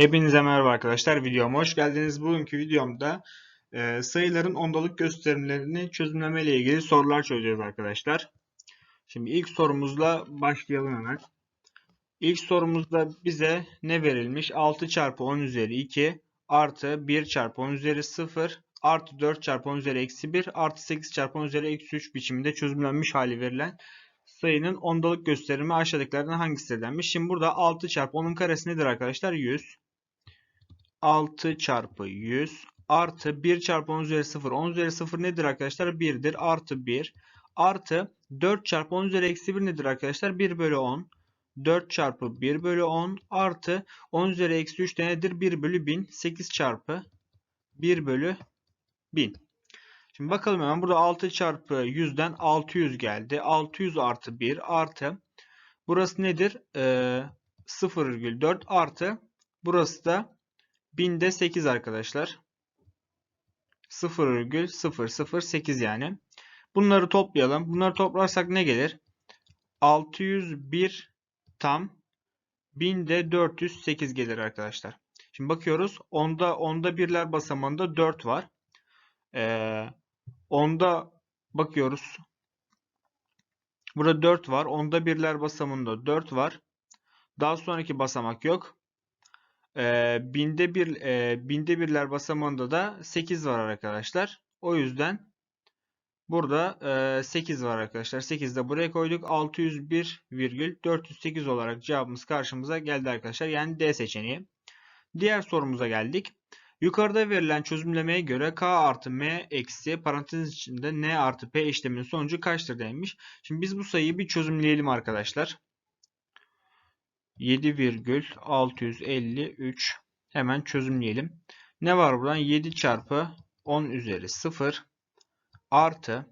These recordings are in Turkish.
Hepinize merhaba arkadaşlar. Videoma hoş geldiniz. Bugünkü videomda e, sayıların ondalık gösterimlerini çözümleme ile ilgili sorular çözeceğiz arkadaşlar. Şimdi ilk sorumuzla başlayalım hemen. İlk sorumuzda bize ne verilmiş? 6 çarpı 10 üzeri 2 artı 1 çarpı 10 üzeri 0 artı 4 çarpı 10 üzeri eksi 1 artı 8 çarpı 10 üzeri eksi 3 biçiminde çözümlenmiş hali verilen sayının ondalık gösterimi aşağıdakilerden hangisidir denmiş. Şimdi burada 6 çarpı 10'un karesi nedir arkadaşlar? 100. 6 çarpı 100 artı 1 çarpı 10 üzeri 0. 10 üzeri 0 nedir arkadaşlar? 1'dir. Artı 1 artı 4 çarpı 10 üzeri eksi 1 nedir arkadaşlar? 1 bölü 10. 4 çarpı 1 bölü 10 artı 10 üzeri eksi 3 de nedir? 1 bölü 1000. 8 çarpı 1 bölü 1000. Şimdi bakalım hemen burada 6 çarpı 100'den 600 geldi. 600 artı 1 artı burası nedir? Ee, 0,4 artı burası da 1000'de 8 arkadaşlar. 0,008 yani. Bunları toplayalım. Bunları toplarsak ne gelir? 601 tam 1000'de 408 gelir arkadaşlar. Şimdi bakıyoruz. Onda onda birler basamağında 4 var. Ee, onda bakıyoruz. Burada 4 var. Onda birler basamağında 4 var. Daha sonraki basamak yok. E, binde bir e, binde birler basamağında da 8 var arkadaşlar. O yüzden burada e, 8 var arkadaşlar. 8 de buraya koyduk. 601,408 olarak cevabımız karşımıza geldi arkadaşlar. Yani D seçeneği. Diğer sorumuza geldik. Yukarıda verilen çözümlemeye göre k artı m eksi parantez içinde n artı p işleminin sonucu kaçtır denmiş. Şimdi biz bu sayıyı bir çözümleyelim arkadaşlar. 7,653 hemen çözümleyelim. Ne var buradan? 7 çarpı 10 üzeri 0 artı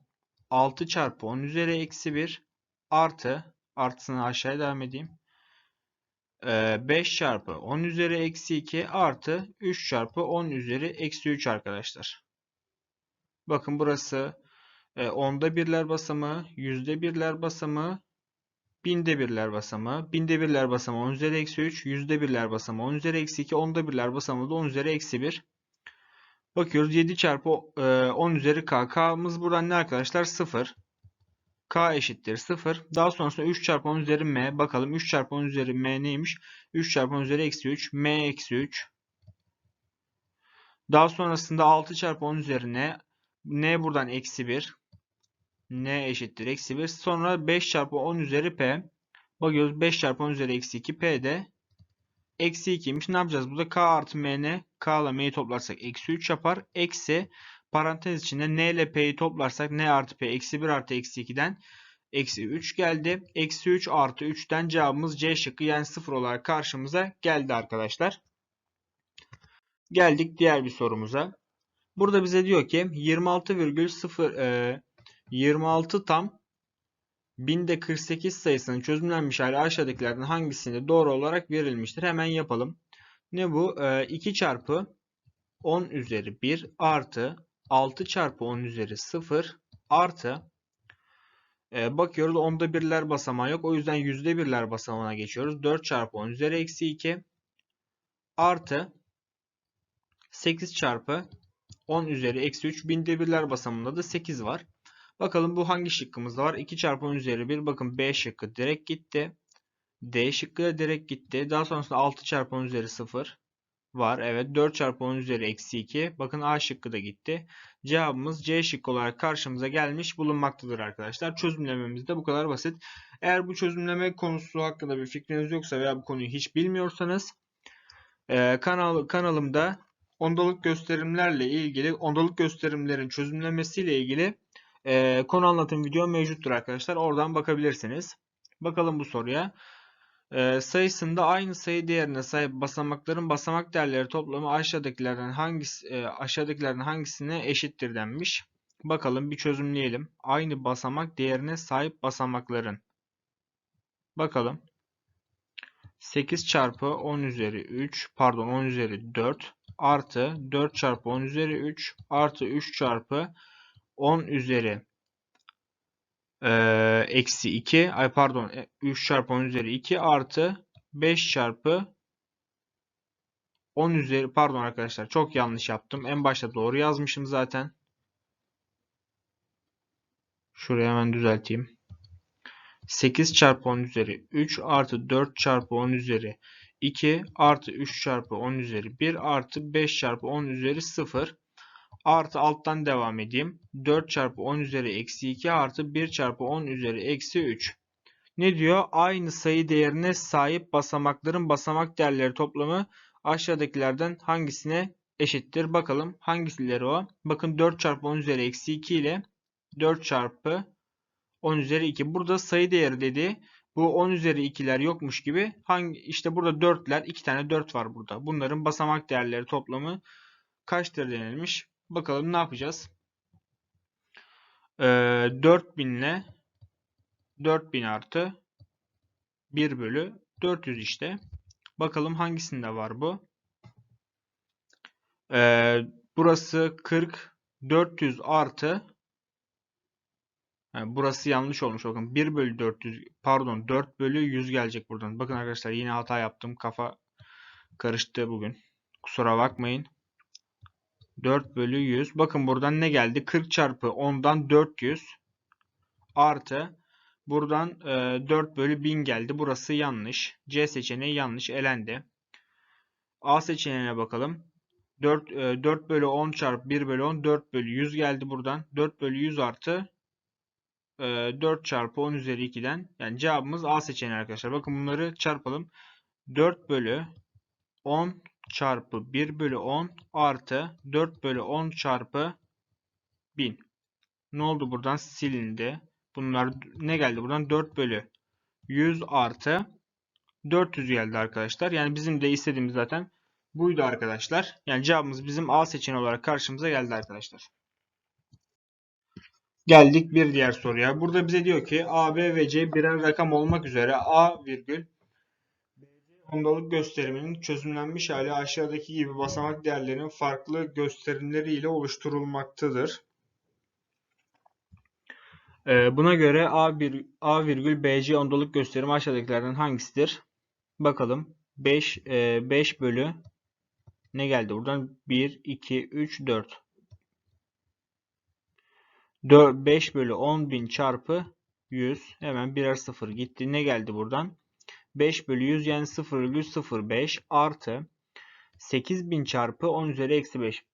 6 çarpı 10 üzeri eksi 1 artı artısını aşağıya devam edeyim. 5 çarpı 10 üzeri eksi 2 artı 3 çarpı 10 üzeri eksi 3 arkadaşlar. Bakın burası onda birler basamağı, yüzde birler basamağı, binde birler basamağı, binde birler basamağı 10 üzeri eksi 3, yüzde birler basamağı 10 üzeri eksi 2, onda birler basamağı da 10 üzeri eksi 1. Bakıyoruz 7 çarpı 10 üzeri k. K'mız buradan ne arkadaşlar? 0. K eşittir 0. Daha sonrasında 3 çarpı 10 üzeri m. Bakalım 3 çarpı 10 üzeri m neymiş? 3 çarpı 10 üzeri eksi 3. m eksi 3. Daha sonrasında 6 çarpı 10 üzeri n. n buradan eksi 1 n eşittir eksi 1. Sonra 5 çarpı 10 üzeri p. Bakıyoruz 5 çarpı 10 üzeri eksi 2 p de eksi 2'ymiş. Ne yapacağız? Burada k artı m ne? k ile m'yi toplarsak eksi 3 yapar. Eksi parantez içinde n ile p'yi toplarsak n artı p eksi 1 artı eksi 2'den eksi 3 geldi. Eksi 3 artı 3'ten cevabımız C şıkkı yani 0 olarak karşımıza geldi arkadaşlar. Geldik diğer bir sorumuza. Burada bize diyor ki 26,0 e, 26 tam binde 48 sayısının çözümlenmiş hali aşağıdakilerden hangisinde doğru olarak verilmiştir? Hemen yapalım. Ne bu? E, 2 çarpı 10 üzeri 1 artı 6 çarpı 10 üzeri 0 artı e, bakıyoruz onda birler basamağı yok. O yüzden yüzde birler basamağına geçiyoruz. 4 çarpı 10 üzeri eksi 2 artı 8 çarpı 10 üzeri eksi 3 binde birler basamağında da 8 var. Bakalım bu hangi şıkkımızda var? 2 çarpı 10 üzeri 1. Bakın B şıkkı direkt gitti. D şıkkı da direkt gitti. Daha sonrasında 6 çarpı 10 üzeri 0 var. Evet 4 çarpı 10 üzeri eksi 2. Bakın A şıkkı da gitti. Cevabımız C şıkkı olarak karşımıza gelmiş bulunmaktadır arkadaşlar. Çözümlememiz de bu kadar basit. Eğer bu çözümleme konusu hakkında bir fikriniz yoksa veya bu konuyu hiç bilmiyorsanız e, kanal, kanalımda ondalık gösterimlerle ilgili ondalık gösterimlerin çözümlemesiyle ilgili e, konu anlatım video mevcuttur arkadaşlar. Oradan bakabilirsiniz. Bakalım bu soruya. E, sayısında aynı sayı değerine sahip basamakların basamak değerleri toplamı aşağıdakilerden hangisi e, aşağıdakilerden hangisine eşittir denmiş. Bakalım bir çözümleyelim. Aynı basamak değerine sahip basamakların. Bakalım. 8 çarpı 10 üzeri 3 pardon 10 üzeri 4 artı 4 çarpı 10 üzeri 3 artı 3 çarpı 10 üzeri e, eksi 2 ay pardon 3 çarpı 10 üzeri 2 artı 5 çarpı 10 üzeri pardon arkadaşlar çok yanlış yaptım. En başta doğru yazmışım zaten. Şurayı hemen düzelteyim. 8 çarpı 10 üzeri 3 artı 4 çarpı 10 üzeri 2 artı 3 çarpı 10 üzeri 1 artı 5 çarpı 10 üzeri 0 artı alttan devam edeyim. 4 çarpı 10 üzeri eksi 2 artı 1 çarpı 10 üzeri eksi 3. Ne diyor? Aynı sayı değerine sahip basamakların basamak değerleri toplamı aşağıdakilerden hangisine eşittir? Bakalım hangisileri o? Bakın 4 çarpı 10 üzeri eksi 2 ile 4 çarpı 10 üzeri 2. Burada sayı değeri dedi. Bu 10 üzeri 2'ler yokmuş gibi. Hangi işte burada 4'ler 2 tane 4 var burada. Bunların basamak değerleri toplamı kaçtır denilmiş. Bakalım ne yapacağız? Ee, 4000 ile 4000 artı 1 bölü 400 işte. Bakalım hangisinde var bu? Ee, burası 40 400 artı yani burası yanlış olmuş bakın 1 bölü 400 pardon 4 bölü 100 gelecek buradan. Bakın arkadaşlar yine hata yaptım. Kafa karıştı bugün. Kusura bakmayın. 4 bölü 100. Bakın buradan ne geldi? 40 çarpı 10'dan 400 artı buradan e, 4 bölü 1000 geldi. Burası yanlış. C seçeneği yanlış. Elendi. A seçeneğine bakalım. 4, e, 4 bölü 10 çarpı 1 bölü 10 4 bölü 100 geldi buradan. 4 bölü 100 artı 4 çarpı 10 üzeri 2'den yani cevabımız A seçeneği arkadaşlar. Bakın bunları çarpalım. 4 bölü 10 çarpı 1 bölü 10 artı 4 bölü 10 çarpı 1000. Ne oldu buradan? Silindi. Bunlar ne geldi buradan? 4 bölü 100 artı 400 geldi arkadaşlar. Yani bizim de istediğimiz zaten buydu arkadaşlar. Yani cevabımız bizim A seçeneği olarak karşımıza geldi arkadaşlar. Geldik bir diğer soruya. Burada bize diyor ki A, B ve C birer rakam olmak üzere A virgül BC ondalık gösteriminin çözümlenmiş hali aşağıdaki gibi basamak değerlerinin farklı gösterimleri ile oluşturulmaktadır. Ee, buna göre A, bir, A virgül BC ondalık gösterimi aşağıdakilerden hangisidir? Bakalım. 5, e, 5 bölü ne geldi buradan? 1, 2, 3, 4. 5 bölü 10.000 çarpı 100. Hemen birer sıfır gitti. Ne geldi buradan? 5 bölü 100 yani 0,05 artı 8000 çarpı 10 üzeri eksi 5.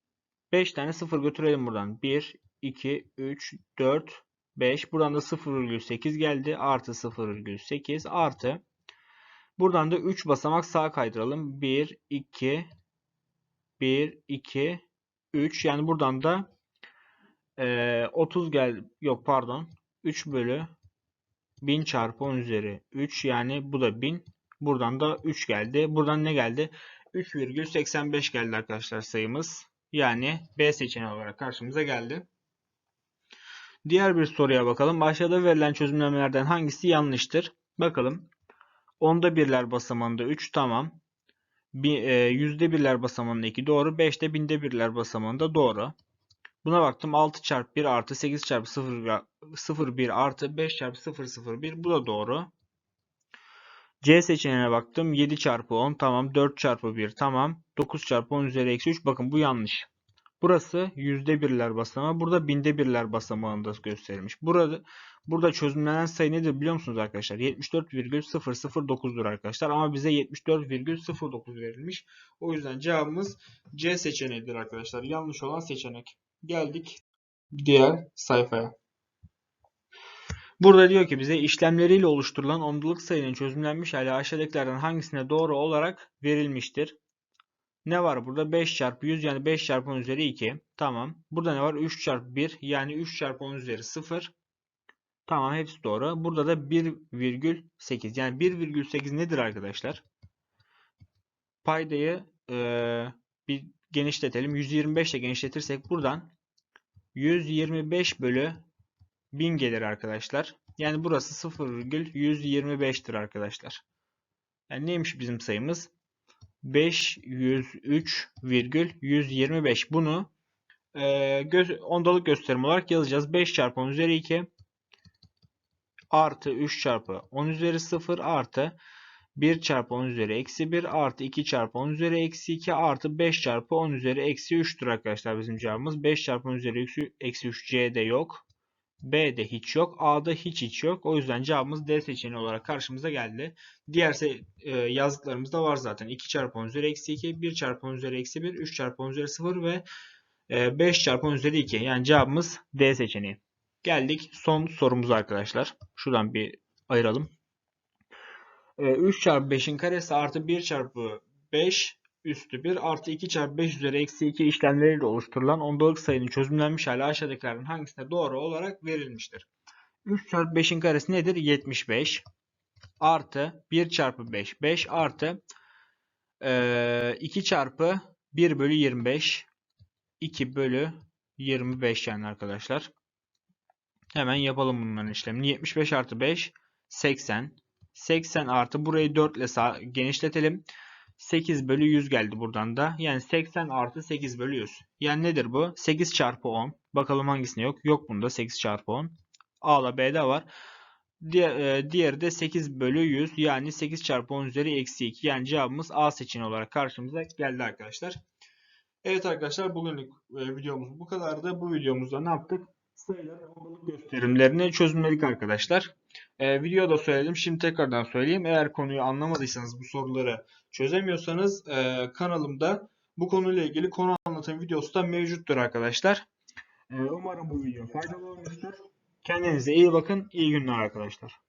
5 tane sıfır götürelim buradan. 1, 2, 3, 4, 5. Buradan da 0,8 geldi. Artı 0,8 artı. Buradan da 3 basamak sağa kaydıralım. 1, 2, 1, 2, 3. Yani buradan da ee, 30 gel yok pardon 3 bölü 1000 çarpı 10 üzeri 3 yani bu da 1000 buradan da 3 geldi. Buradan ne geldi? 3,85 geldi arkadaşlar sayımız. Yani B seçeneği olarak karşımıza geldi. Diğer bir soruya bakalım. Aşağıda verilen çözümlemelerden hangisi yanlıştır? Bakalım. Onda birler basamağında 3 tamam. E, yüzde birler basamağında 2 doğru. 5'te binde birler basamağında doğru Buna baktım 6 çarpı 1 artı 8 çarpı 0, 0 1 artı 5 çarpı 0 0 1 bu da doğru. C seçeneğine baktım 7 çarpı 10 tamam 4 çarpı 1 tamam 9 çarpı 10 üzeri eksi 3 bakın bu yanlış. Burası yüzde birler basamağı burada binde birler basamağında gösterilmiş. Burada burada çözümlenen sayı nedir biliyor musunuz arkadaşlar? 74,009'dur arkadaşlar ama bize 74,09 verilmiş. O yüzden cevabımız C seçeneğidir arkadaşlar. Yanlış olan seçenek. Geldik diğer sayfaya. Burada diyor ki bize işlemleriyle oluşturulan ondalık sayının çözümlenmiş hali aşağıdakilerden hangisine doğru olarak verilmiştir? Ne var burada? 5 çarpı 100 yani 5 çarpı 10 üzeri 2. Tamam. Burada ne var? 3 çarpı 1 yani 3 çarpı 10 üzeri 0. Tamam hepsi doğru. Burada da 1,8 yani 1,8 nedir arkadaşlar? Paydayı e, bir genişletelim. 125 ile genişletirsek buradan 125 bölü 1000 gelir arkadaşlar. Yani burası 0,125'tir arkadaşlar. Yani neymiş bizim sayımız? 503,125. Bunu e, göz, ondalık gösterim olarak yazacağız. 5 çarpı 10 üzeri 2 artı 3 çarpı 10 üzeri 0 artı 1 çarpı 10 üzeri eksi 1 artı 2 çarpı 10 üzeri eksi 2 artı 5 çarpı 10 üzeri eksi 3'tür arkadaşlar bizim cevabımız. 5 çarpı 10 üzeri eksi- eksi 3 C'de yok. B'de hiç yok. A'da hiç hiç yok. O yüzden cevabımız D seçeneği olarak karşımıza geldi. Diğer e, yazdıklarımız da var zaten. 2 çarpı 10 üzeri eksi 2, 1 çarpı 10 üzeri eksi 1, 3 çarpı 10 üzeri 0 ve e, 5 çarpı 10 üzeri 2. Yani cevabımız D seçeneği. Geldik son sorumuza arkadaşlar. Şuradan bir ayıralım. E, 3 çarpı 5'in karesi artı 1 çarpı 5 üstü 1 artı 2 çarpı 5 üzeri eksi 2 işlemleriyle oluşturulan ondalık sayının çözümlenmiş hali aşağıdakilerden hangisine doğru olarak verilmiştir? 3 çarpı 5'in karesi nedir? 75 artı 1 çarpı 5 5 artı e, 2 çarpı 1 bölü 25 2 bölü 25 yani arkadaşlar. Hemen yapalım bunların işlemini. 75 artı 5 80 80 artı burayı 4 ile genişletelim. 8 bölü 100 geldi buradan da. Yani 80 artı 8 bölü 100. Yani nedir bu? 8 çarpı 10. Bakalım hangisinde yok? Yok bunda 8 çarpı 10. A ile B'de var. Diğer, e, diğeri de 8 bölü 100. Yani 8 çarpı 10 üzeri eksi 2. Yani cevabımız A seçeneği olarak karşımıza geldi arkadaşlar. Evet arkadaşlar bugünlük e, videomuz bu kadardı. Bu videomuzda ne yaptık? Sayılar ondalık gösterimlerini çözümledik arkadaşlar. E, videoda söyledim. Şimdi tekrardan söyleyeyim. Eğer konuyu anlamadıysanız bu soruları çözemiyorsanız e, kanalımda bu konuyla ilgili konu anlatım videosu da mevcuttur arkadaşlar. E, umarım bu video faydalı olmuştur. Kendinize iyi bakın. İyi günler arkadaşlar.